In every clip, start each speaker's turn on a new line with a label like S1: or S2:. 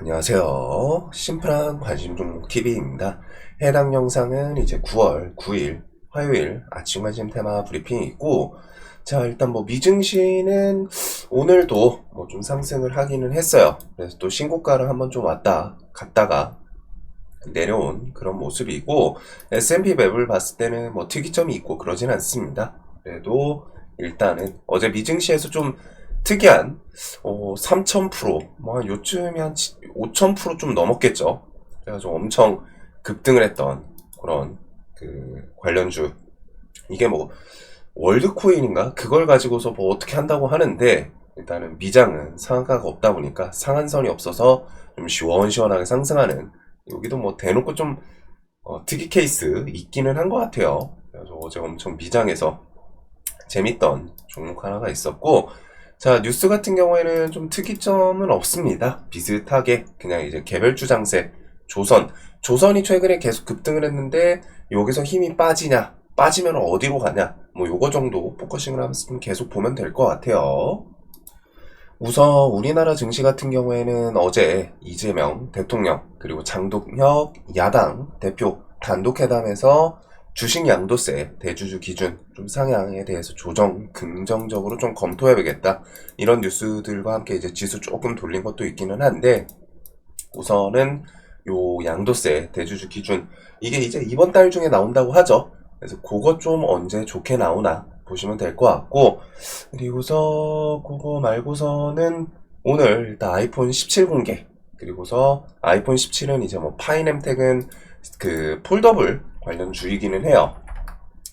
S1: 안녕하세요. 심플한 관심 종목 TV입니다. 해당 영상은 이제 9월 9일 화요일 아침 관심 테마 브리핑이 있고, 자, 일단 뭐 미증시는 오늘도 뭐 좀 상승을 하기는 했어요. 그래서 또 신고가를 한번 좀 왔다 갔다가 내려온 그런 모습이고, S&P 맵을 봤을 때는 뭐 특이점이 있고 그러진 않습니다. 그래도 일단은 어제 미증시에서 좀 특이한 어, 3,000%, 뭐, 한 요쯤이 한 5,000%좀 넘었겠죠. 그래가지고 엄청 급등을 했던 그런 그 관련주. 이게 뭐, 월드코인인가? 그걸 가지고서 뭐 어떻게 한다고 하는데, 일단은 미장은 상한가가 없다 보니까 상한선이 없어서 좀 시원시원하게 상승하는, 여기도 뭐 대놓고 좀, 어, 특이 케이스 있기는 한 것 같아요. 그래서 어제 엄청 미장에서 재밌던 종목 하나가 있었고, 자, 뉴스 같은 경우에는 좀 특이점은 없습니다. 비슷하게 그냥 이제 개별주 장세, 조선. 조선이 최근에 계속 급등을 했는데 여기서 힘이 빠지냐, 빠지면 어디로 가냐, 뭐 요거 정도 포커싱을 하면서 좀 계속 보면 될 것 같아요. 우선 우리나라 증시 같은 경우에는 어제 이재명 대통령 그리고 장동혁 야당 대표 단독 회담에서 주식 양도세 대주주 기준 좀 상향에 대해서 조정 긍정적으로 좀 검토해보겠다. 이런 뉴스들과 함께 이제 지수 조금 돌린 것도 있기는 한데 우선은 요 양도세 대주주 기준. 이게 이제 이번 달 중에 나온다고 하죠. 그래서 그거 좀 언제 좋게 나오나 보시면 될 것 같고 그리고서 그거 말고서는 오늘 일단 아이폰 17 공개. 그리고서 아이폰 17은 이제 뭐 파이nem텍은 그 폴더블 관련 주이기는 해요.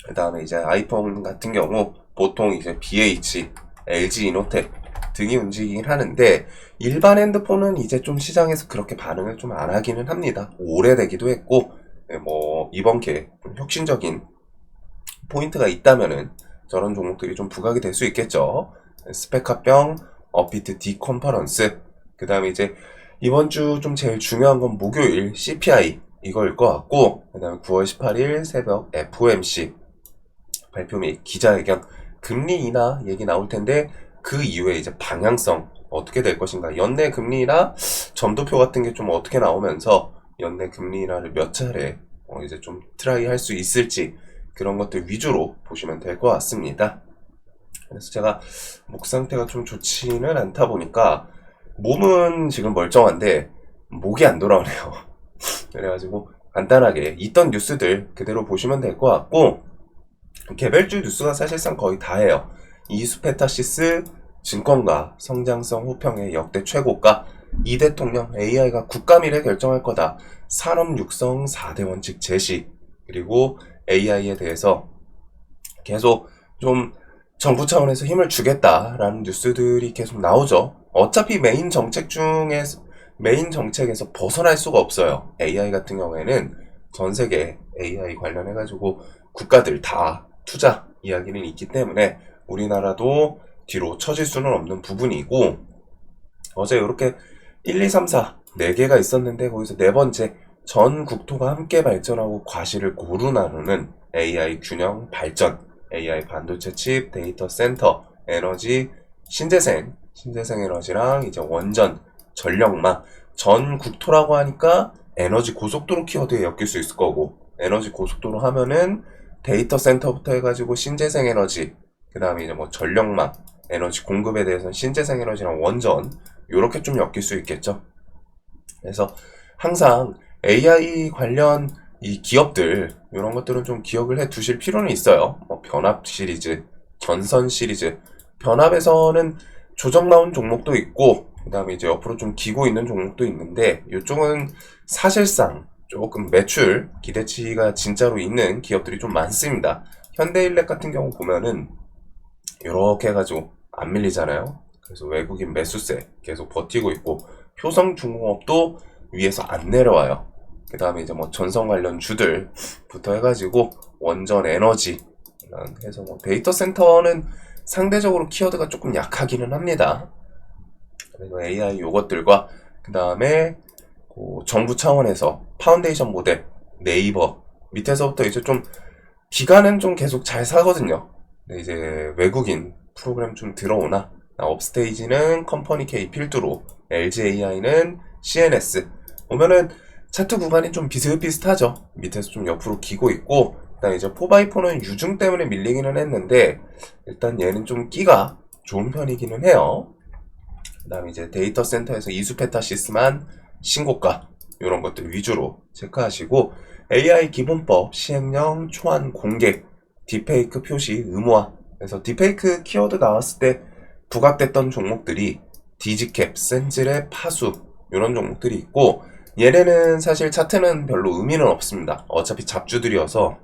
S1: 그 다음에 이제 아이폰 같은 경우 보통 이제 BH, LG 이노텍 등이 움직이긴 하는데 일반 핸드폰은 이제 좀 시장에서 그렇게 반응을 좀 안 하기는 합니다. 오래되기도 했고 네, 뭐 이번 기회에 좀 혁신적인 포인트가 있다면은 저런 종목들이 좀 부각이 될 수 있겠죠. 스펙합병, 업비트 D 컨퍼런스, 그 다음에 이제 이번 주 좀 제일 중요한 건 목요일 CPI 이거일 것 같고, 그 다음에 9월 18일 새벽 FOMC 발표 및 기자회견, 금리 인하 얘기 나올 텐데, 그 이후에 이제 방향성 어떻게 될 것인가, 연내 금리 인하 점도표 같은 게 좀 어떻게 나오면서 연내 금리 인하를 몇 차례 어, 이제 좀 트라이 할 수 있을지 그런 것들 위주로 보시면 될 것 같습니다. 그래서 제가 목 상태가 좀 좋지는 않다 보니까 몸은 지금 멀쩡한데 목이 안 돌아오네요. 그래가지고 간단하게 있던 뉴스들 그대로 보시면 될 것 같고 개별주 뉴스가 사실상 거의 다예요. 이수페타시스 증권가 성장성 호평의 역대 최고가 이 대통령 AI가 국가미래 결정할 거다. 산업 육성 4대 원칙 제시 그리고 AI에 대해서 계속 좀 정부 차원에서 힘을 주겠다라는 뉴스들이 계속 나오죠. 어차피 메인 정책 중에 메인 정책에서 벗어날 수가 없어요. AI 같은 경우에는 전 세계 AI 관련해 가지고 국가들 다 투자 이야기는 있기 때문에 우리나라도 뒤로 처질 수는 없는 부분이고 어제 이렇게 1, 2, 3, 4 4개가 있었는데 거기서 네 번째 전 국토가 함께 발전하고 과실을 고루 나누는 AI 균형 발전 AI 반도체 칩, 데이터 센터, 에너지, 신재생, 신재생 에너지랑 이제 원전, 전력망, 전 국토라고 하니까 에너지 고속도로 키워드에 엮일 수 있을 거고, 에너지 고속도로 하면은 데이터 센터부터 해가지고 신재생 에너지, 그 다음에 이제 뭐 전력망, 에너지 공급에 대해서는 신재생 에너지랑 원전, 요렇게 좀 엮일 수 있겠죠. 그래서 항상 AI 관련 이 기업들 이런 것들은 좀 기억을 해 두실 필요는 있어요. 뭐 변압 시리즈, 견선 시리즈. 변압에서는 조정 나온 종목도 있고 그 다음에 이제 옆으로 좀 기고 있는 종목도 있는데 이쪽은 사실상 조금 매출 기대치가 진짜로 있는 기업들이 좀 많습니다. 현대일렉 같은 경우 보면은 이렇게 해가지고 안 밀리잖아요. 그래서 외국인 매수세 계속 버티고 있고 효성중공업도 위에서 안 내려와요. 그 다음에 이제 뭐 전선 관련 주들부터 해가지고 원전 에너지 해서 뭐 데이터 센터는 상대적으로 키워드가 조금 약하기는 합니다. 그리고 AI 요것들과 그 다음에 그 정부 차원에서 파운데이션 모델 네이버 밑에서부터 이제 좀 기간은 좀 계속 잘 사거든요. 근데 이제 외국인 프로그램 좀 들어오나 업스테이지는 컴퍼니 K 필두로 LG AI는 CNS 보면은 차트 구간이 좀 비슷비슷하죠. 밑에서 좀 옆으로 기고 있고 그다음 이제 4x4는 유중 때문에 밀리기는 했는데 일단 얘는 좀 끼가 좋은 편이기는 해요. 그다음 이제 데이터 센터에서 이수페타시스만 신고가 이런 것들 위주로 체크하시고 AI 기본법 시행령 초안 공개 딥페이크 표시 의무화 그래서 딥페이크 키워드 나왔을 때 부각됐던 종목들이 디지캡, 센즈랩, 파수 이런 종목들이 있고 얘네는 사실 차트는 별로 의미는 없습니다. 어차피 잡주들이어서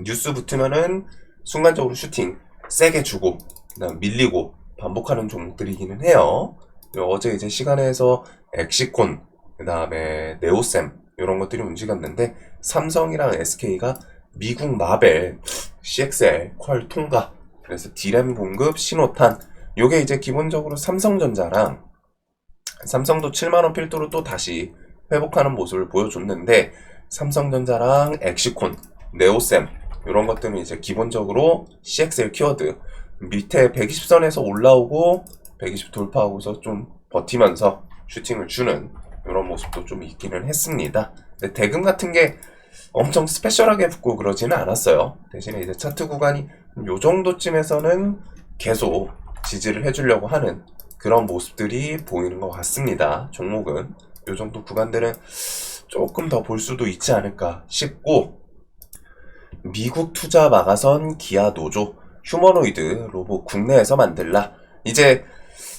S1: 뉴스 붙으면은 순간적으로 슈팅 세게 주고 그다음 밀리고 반복하는 종목들이기는 해요. 어제 이제 시간에서 엑시콘 그 다음에 네오셈 이런 것들이 움직였는데 삼성이랑 SK가 미국 마벨, CXL, 퀄 통과 그래서 디램 공급, 신호탄 요게 이제 기본적으로 삼성전자랑 삼성도 7만원 필두로 또 다시 회복하는 모습을 보여줬는데 삼성전자랑 엑시콘, 네오셈 이런 것들은 이제 기본적으로 CXL 키워드 밑에 120선에서 올라오고 120 돌파하고서 좀 버티면서 슈팅을 주는 이런 모습도 좀 있기는 했습니다. 근데 대금 같은 게 엄청 스페셜하게 붙고 그러지는 않았어요. 대신에 이제 차트 구간이 요 정도쯤에서는 계속 지지를 해주려고 하는 그런 모습들이 보이는 것 같습니다. 종목은 요 정도 구간들은 조금 더 볼 수도 있지 않을까 싶고 미국 투자 마가선 기아 노조 휴머노이드 로봇 국내에서 만들라 이제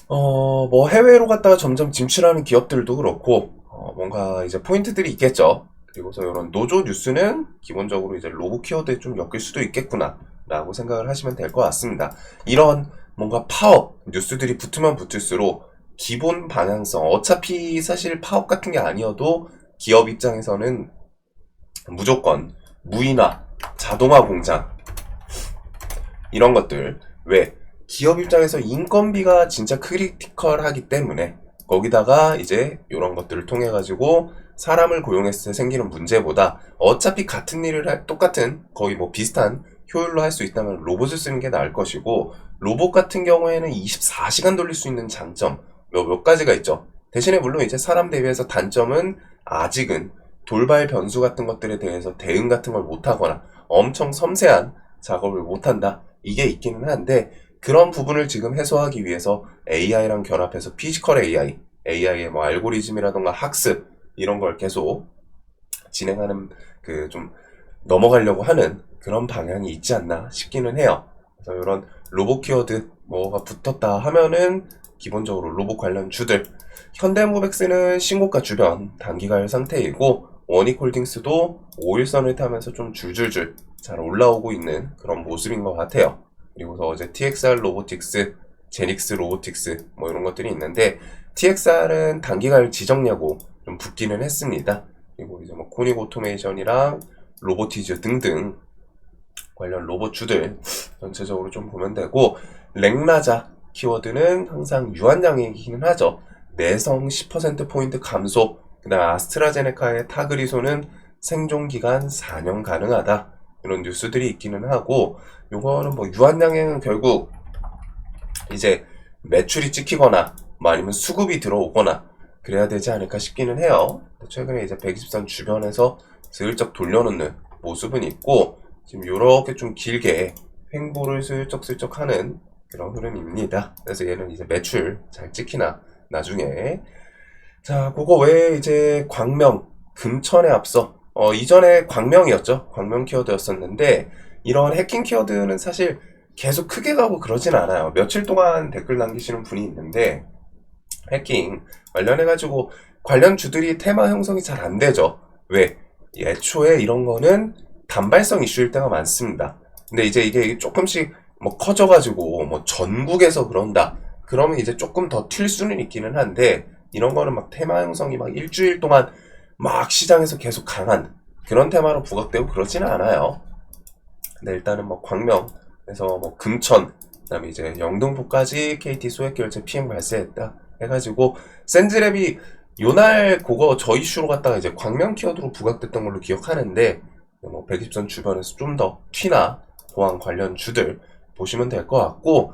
S1: 어 뭐 해외로 갔다가 점점 진출하는 기업들도 그렇고 어 뭔가 이제 포인트들이 있겠죠. 그리고서 이런 노조 뉴스는 기본적으로 이제 로봇 키워드에 좀 엮일 수도 있겠구나 라고 생각을 하시면 될 것 같습니다. 이런 뭔가 파업 뉴스들이 붙으면 붙을수록 기본 방향성 어차피 사실 파업 같은 게 아니어도 기업 입장에서는 무조건 무인화 자동화 공장 이런 것들 왜 기업 입장에서 인건비가 진짜 크리티컬하기 때문에 거기다가 이제 이런 것들을 통해 가지고 사람을 고용했을 때 생기는 문제보다 어차피 같은 일을 할, 똑같은 거의 뭐 비슷한 효율로 할 수 있다면 로봇을 쓰는 게 나을 것이고 로봇 같은 경우에는 24시간 돌릴 수 있는 장점 몇, 몇 가지가 있죠. 대신에 물론 이제 사람 대비해서 단점은 아직은 돌발 변수 같은 것들에 대해서 대응 같은 걸 못하거나 엄청 섬세한 작업을 못한다. 이게 있기는 한데 그런 부분을 지금 해소하기 위해서 AI랑 결합해서 피지컬 AI, AI의 뭐 알고리즘이라던가 학습 이런 걸 계속 진행하는 그 좀 넘어가려고 하는 그런 방향이 있지 않나 싶기는 해요. 그래서 이런 로봇 키워드 뭐가 붙었다 하면은 기본적으로 로봇 관련 주들 현대모백스는 신고가 주변 단기가열 상태이고 원익홀딩스도 5일선을 타면서 좀 줄줄줄 잘 올라오고 있는 그런 모습인 것 같아요. 그리고서 어제 TXR 로보틱스, 제닉스 로보틱스 뭐 이런 것들이 있는데 TXR은 단기가열 지정냐고 좀 붙기는 했습니다. 그리고 이제 뭐 코닉 오토메이션이랑 로보티즈 등등 관련 로봇주들 전체적으로 좀 보면 되고 렉나자 키워드는 항상 유한양이기는 하죠. 내성 10%포인트 감소 그 다음 아스트라제네카의 타그리소는 생존 기간 4년 가능하다. 이런 뉴스들이 있기는 하고 요거는 뭐 유한양행은 결국 이제 매출이 찍히거나 뭐 아니면 수급이 들어오거나 그래야 되지 않을까 싶기는 해요. 최근에 이제 120선 주변에서 슬쩍 돌려놓는 모습은 있고 지금 요렇게 좀 길게 횡보를 슬쩍슬쩍 하는 그런 흐름입니다. 그래서 얘는 이제 매출 잘 찍히나 나중에 자 그거 외에 이제 광명 금천에 앞서 어 이전에 광명이었죠. 광명 키워드였었는데 이런 해킹 키워드는 사실 계속 크게 가고 그러진 않아요. 며칠 동안 댓글 남기시는 분이 있는데 해킹 관련해가지고 관련 주들이 테마 형성이 잘 안 되죠. 왜? 애초에 이런 거는 단발성 이슈일 때가 많습니다. 근데 이제 이게 조금씩 뭐 커져가지고 뭐 전국에서 그런다. 그러면 이제 조금 더 튈 수는 있기는 한데 이런 거는 막 테마 형성이 막 일주일 동안 막 시장에서 계속 강한 그런 테마로 부각되고 그러지는 않아요. 근데 일단은 뭐 광명에서 뭐 금천 그다음에 이제 영등포까지 KT 소액 결제 PM 발생했다 해가지고 샌즈랩이 요날 그거 저 이슈로 갔다가 이제 광명 키워드로 부각됐던 걸로 기억하는데 뭐 백입선 주변에서 좀 더 튀나 보안 관련 주들 보시면 될 것 같고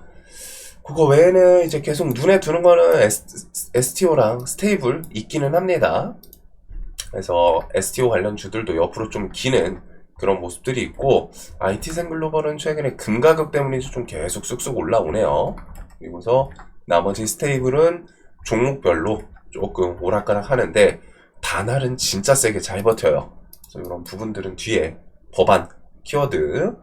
S1: 그거 외에는 이제 계속 눈에 두는 거는 STO랑 스테이블 있기는 합니다. 그래서 STO 관련 주들도 옆으로 좀 기는 그런 모습들이 있고 IT생 글로벌은 최근에 금 가격 때문인지 좀 계속 쑥쑥 올라오네요. 그리고서 나머지 스테이블은 종목별로 조금 오락가락 하는데 단알은 진짜 세게 잘 버텨요. 그래서 이런 부분들은 뒤에 법안 키워드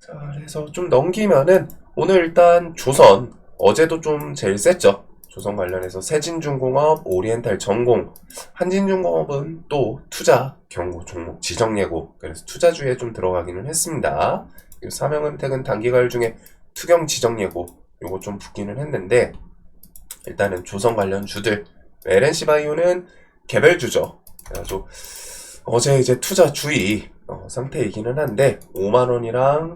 S1: 자 그래서 좀 넘기면은 오늘 일단 조선 어제도 좀 제일 셌죠. 조선 관련해서 세진중공업, 오리엔탈 전공, 한진중공업은 또 투자 경고 종목 지정 예고 그래서 투자주에 좀 들어가기는 했습니다. 삼형은택은 단기가율 중에 투경 지정 예고 요거 좀 붙기는 했는데 일단은 조선 관련 주들 LNC 바이오는 개별 주죠. 그래가지고 어제 이제 투자 주의 어, 상태이기는 한데 5만 원이랑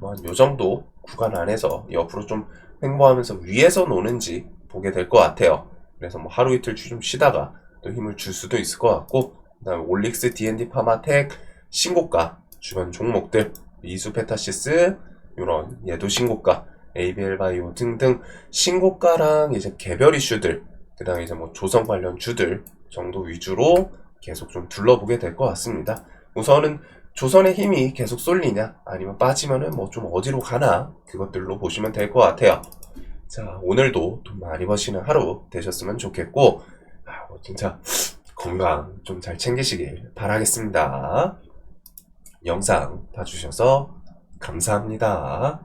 S1: 뭐 요 정도 구간 안에서 옆으로 좀 횡보하면서 위에서 노는지 보게 될 것 같아요. 그래서 뭐 하루 이틀 좀 쉬다가 또 힘을 줄 수도 있을 것 같고 그다음에 올릭스, D&D, 파마텍 신고가 주변 종목들 이수 페타시스 이런 얘도 신고가 ABL 바이오 등등 신고가랑 이제 개별 이슈들 그다음에 이제 뭐 조선 관련 주들 정도 위주로 계속 좀 둘러보게 될 것 같습니다. 우선은 조선의 힘이 계속 쏠리냐 아니면 빠지면은 뭐 좀 어디로 가나 그것들로 보시면 될 것 같아요. 자 오늘도 돈 많이 버시는 하루 되셨으면 좋겠고 아, 뭐 진짜 건강 좀 잘 챙기시길 바라겠습니다. 영상 봐주셔서 감사합니다.